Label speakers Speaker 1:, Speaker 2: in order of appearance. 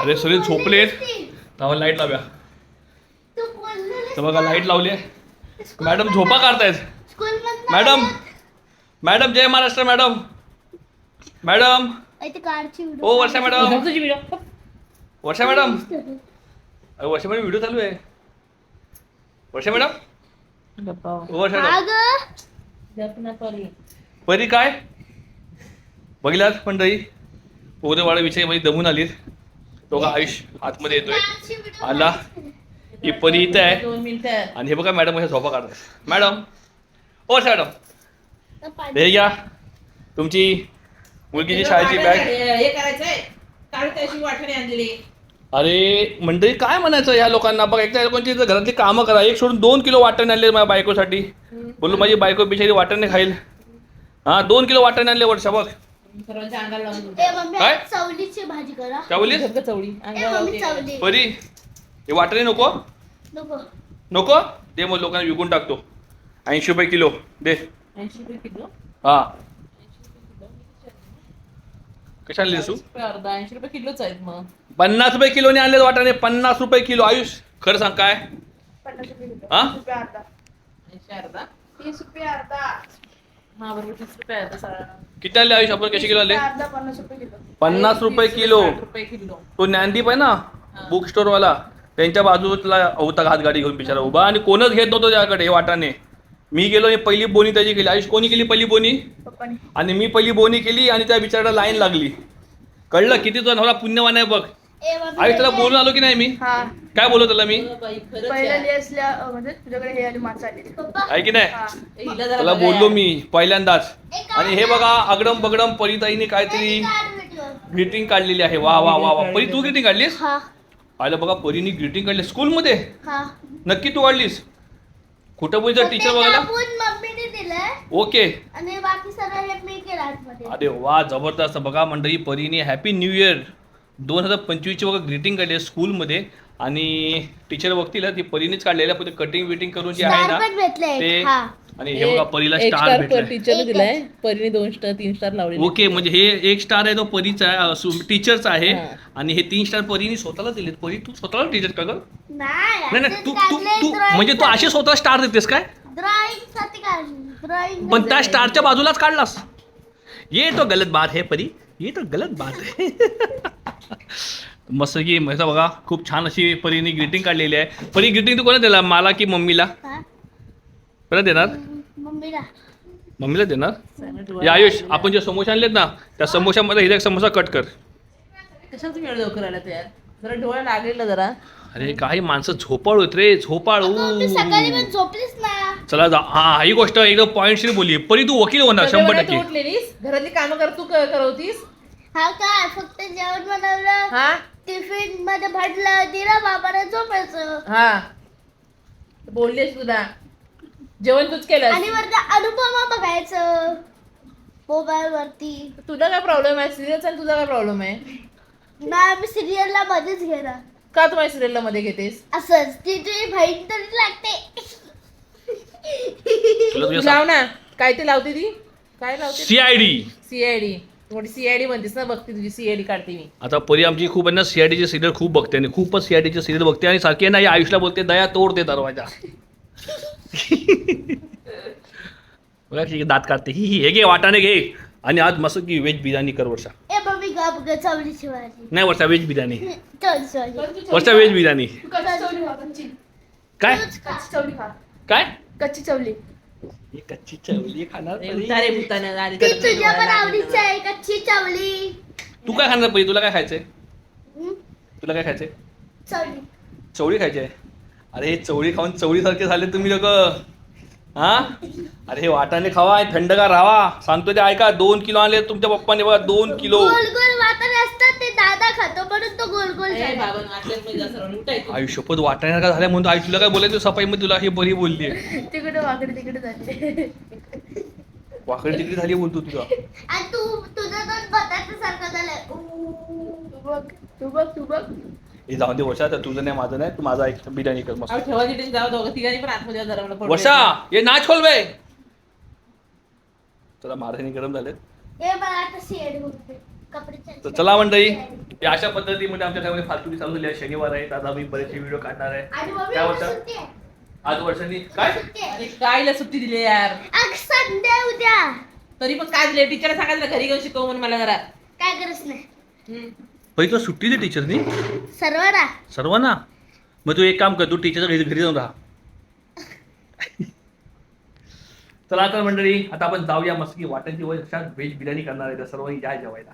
Speaker 1: अरे सुनील झोपलेत तेव्हा लाइट लाव्या. तर बघा लाइट लावली आहे. मॅडम झोपा काढतायत. Madam madam Jai Maharashtra madam. Madam. ओ वर्षा मॅडम. वर्षा मॅडम. अरे वर्षा मॅडम व्हिडिओ चालू आहे. वर्षा मॅडम. वर्षा मॅडम.
Speaker 2: परी
Speaker 1: काय? बघितलात मंडळी पोरेवाडा विषयी मध्ये दमून आलीत. तो का आयुष आतमध्ये येतोय. आला. ही परी इथं आहे. आणि हे बघा मॅडम कशा झोपा काढतात. मॅडम ओ वर्षा मॅडम. हे घ्या. तुमची मुलगीची शाळेची बॅग
Speaker 2: हे
Speaker 1: अरे मंडळी काय म्हणायचं या लोकांना? बघा एकट्या लोकांची घरातली कामं करा. एक सोडून दोन किलो वाटण आणले माझ्या बायकोसाठी. बोलू माझी बायको बिचारी वाटण खाईल. हा दोन किलो वाटण आणले वर्षा बघ
Speaker 2: सर्वांच्या अंगाला लावून
Speaker 3: ए
Speaker 2: तुमच्या.
Speaker 3: मम्मी
Speaker 1: काय?
Speaker 3: आज चवलीची भाजी करा.
Speaker 1: काय बोलीस
Speaker 2: झपकं चवळी
Speaker 3: ए
Speaker 2: अंगाला
Speaker 3: मम्मी
Speaker 2: लावते.
Speaker 3: चवली.
Speaker 1: परी हे वाटणे नको?
Speaker 3: नको.
Speaker 1: नको? दे मग लोकांना विकून टाकतो. ऐंशी रुपये किलो. दे.
Speaker 2: ऐंशी रुपये किलो?
Speaker 1: हा. कशाला लिहिसू
Speaker 2: चाळीस रुपये अर्धा ऐंशी रुपये किलोच आहेत मग.
Speaker 1: पन्नास रुपये किलोने आणले वाटाणे. पन्नास रुपये किलो. आयुष खरं सांग काय? हा?
Speaker 2: ऐंशी अर्धा?
Speaker 4: तीस रुपये अर्धा.
Speaker 2: हा बरोबर तीस रुपये अर्धा साडा
Speaker 1: किती आणले आयुष आपण कसे किलो
Speaker 4: अर्धा पन्नास रुपये किलो.
Speaker 1: पन्नास रुपये किलो
Speaker 2: साठ रुपये किलो.
Speaker 1: तो ज्ञानदीप आहे ना? बुक स्टोर वाला त्यांच्या बाजूला होता हात गाडी घेऊन बिचारा उभा. आणि कोणच घेत नव्हतं त्याकडे हे वाटाणे. मी गेलो आणि पहिली बोनी त्याची केली. आयुष कोणी केली पहिली बोनी?
Speaker 4: पप्पानी.
Speaker 1: आणि मी पहिली बोनी केली आणि त्या बिचाराला लाईन लागली. कळलं? किती तुझा नवरा पुण्यवान आहे बघ. आयुष त्याला बोलून आलो की नाही मी?
Speaker 4: हा.
Speaker 1: काय बोललो त्याला मी?
Speaker 4: पहिल्या अं, म्हणजे तुझ्याकडे हे आली माणसं आली.
Speaker 3: पप्पा
Speaker 1: आहे की नाही? त्याला बोललो. मी पहिल्यांदाच. आणि हे बघा अगडम बगडम परिताईने काहीतरी. ग्रीटिंग काढलेली आहे. वा वा वा वा. परी तू ग्रीटिंग काढलीस?
Speaker 3: हा.
Speaker 1: आलं बघा परीने ग्रीटिंग काढली. स्कूलमध्ये?
Speaker 3: हा.
Speaker 1: नक्की तू काढलीस? कुठं बोलतो टीचर बघायला?
Speaker 3: कापून मम्मीने दिलंय.
Speaker 1: ओके.
Speaker 3: आणि बाकी सगळं हे मी केलं आतमध्ये.
Speaker 1: अरे वा जबरदस्त. बघा मंडळी परीने हॅपी न्यू इयर दोन हजार पंचवीसची बघा ग्रीटिंग काढली आहे स्कूलमध्ये आणि टीचर बघतील ती परीनेच काढलेल्या पण कटिंग विटिंग करून जे आहे
Speaker 3: स्टार
Speaker 1: ना ते
Speaker 3: हा.
Speaker 1: आणि हे बघा परीला
Speaker 2: एक
Speaker 1: स्टार
Speaker 2: टीचरने
Speaker 3: एकच.
Speaker 2: दिलाय. परीने दोन स्टार तीन स्टार लावले
Speaker 1: ओके म्हणजे हे एक स्टार आहे तो परीचा आहे टीचरचा आहे
Speaker 2: हा.
Speaker 1: आणि हे तीन स्टार परीने स्वतःला दिलेत. परी तू स्वतःला टीचर का ग?
Speaker 3: नाही
Speaker 1: नाही नाही तू तू तू म्हणजे तू असे स्वतः स्टार देतेस काय?
Speaker 3: ड्रॉइंगसाठी काढली ड्रॉइंग
Speaker 1: पण त्या स्टारच्या बाजूलाच काढलास. ये तो गलत बात है परी. ये तो गलत बात है. मस्त की मस्त बघा खूप छान अशी परीने ग्रीटिंग काढलेली आहे. परी ग्रीटिंग तू कोणा दिला मला की मम्मीला? कोणा देणार?
Speaker 3: मम्मीला.
Speaker 1: मम्मीला देणार? या आयुष आपण जे समोसे आणलेत ना त्या समोशामध्ये हिरा समोसा कट कर.
Speaker 2: लवकर आला यार? जरा डोळा लागलेला जरा.
Speaker 1: अरे काही माणसं झोपाळ होत रे झोपाळ.
Speaker 3: मम्मी सकाळी पण झोपलीच ना.
Speaker 1: चला जा. हा ही गोष्ट एकदम पॉईंटशी बोलली. परी तू वकील होणार शंभर टक्के.
Speaker 2: घरातली कामं कर तू करवतीस.
Speaker 3: हा काय फक्त जेवण बनवलं
Speaker 2: हा?
Speaker 3: टिफिनमध्ये भरलं दिलं बाबाला झोपायचं.
Speaker 2: हा. बोललीस तुला जेवण तूच केलं
Speaker 3: आणि वरती अनुपमा बघायचं. मोबाईल वरती.
Speaker 2: तुला काय प्रॉब्लेम आहे? सिरियलचा तुझा काय प्रॉब्लेम आहे?
Speaker 3: नाही मी सिरियलला मध्येच घेणार.
Speaker 2: का तू माझ्या सिरियलला मध्ये घेतेस?
Speaker 3: असंच. तिची बहीण तरी लागते.
Speaker 1: तुला
Speaker 2: तू
Speaker 1: तुझ्या
Speaker 2: लाव ना. काय ते लावते ती? काय लावते
Speaker 1: सीआयडी
Speaker 2: सीआयडी मोठी सीआयडी म्हणतेस ना बघते तुझी सीआयडी काढते मी.
Speaker 1: आता परी आमची खूप आहे ना सीआयडीचे सिरियल खूप बघते आणि खूपच सीआयडीचे सिरियल बघते आणि सारखी आहे ना या आयुषला बोलते दया तोडते दरवाजा. बघा दात काढते. ही ही हे घे वाटाणे घे. आणि आज मस्त की व्हेज बिर्याणी कर वर्षा.
Speaker 3: ए मम्मी गप ग चवलीची भाजी
Speaker 1: नाही वर्षा व्हेज बिर्याणी. वर्षा व्हेज बिर्याणी.
Speaker 4: तू कच्ची चवली खा कच्ची.
Speaker 1: काय?
Speaker 4: कच्ची चवली खा.
Speaker 1: काय?
Speaker 4: कच्ची चवली
Speaker 1: ही कच्ची चवली खाणार परी.
Speaker 2: उतारे भूताने,
Speaker 3: ती तुझ्या पण आवडीची. आहे कच्ची चवली.
Speaker 1: तू काय खाणार परी? तुला काय खायचंय?
Speaker 3: हं?
Speaker 1: तुला काय खायचंय?
Speaker 3: चवली.
Speaker 1: चवळी खायची आहे? अरे हे चवळी खाऊन चवळीसारखे झाले तुम्ही लोक. हा? अरे हे वाटाणे खावा थंडगार राहा. सांगतो ते ऐका दोन किलो आणले तुमच्या पप्पाने बघा दोन किलो.
Speaker 3: गोल गोल वाटाणे दादा खातो म्हणून तो गोल गोल झाला.
Speaker 1: आयुष्यपत वाटाणे का झाल्या म्हणून आई तुला काय बोलायचं? सफाई मध्ये तुला हे बरी बोलली
Speaker 4: तिकडे वाकडे तिकडे झाले.
Speaker 1: वाकडी तिकडे झाली बोलतो तुला
Speaker 3: आणि तू तुझं तर बटाटा सारखं झालंय. ऊ.
Speaker 4: तू बघ तू बघ तू बघ.
Speaker 1: हे जाऊ दे वर्षा तर तुझं नाही माझं नाही तू माझा एक बिर्याणी कर मस्त.
Speaker 2: द्यायचं.
Speaker 1: ये नाच खोल बे. चला मारहाणी गरम झाले
Speaker 3: ए मला आता शेड
Speaker 1: तर चला मंडळी या अशा पद्धतीमध्ये आमच्या घरामध्ये फालतुकी चालू झाली आहे. शनिवार आहे दादा मी बरेचसे व्हिडिओ काढणार आहे?
Speaker 3: सुट्टी आहे.
Speaker 1: आज वर्षांनी काय.
Speaker 2: अरे कायला सुट्टी दिली यार?
Speaker 3: उद्या.
Speaker 2: तरी पण काय दिले टीचर सांगायचं घरी घेऊन शिकव म्हणून मला जरा
Speaker 3: काय गरज नाही.
Speaker 2: हम्म.
Speaker 1: पहिली तुला सुट्टी दे टीचरनी
Speaker 3: सर्वांना.
Speaker 1: सर्वांना? मग तू एक काम कर तू टीचरच्या घरी घरी जाऊन राहा. चला तर मंडळी आता आपण जाऊया मस्त की वाटायची वर व्हेज बिर्याणी करणार आहे. तर सर्व या जेवायला.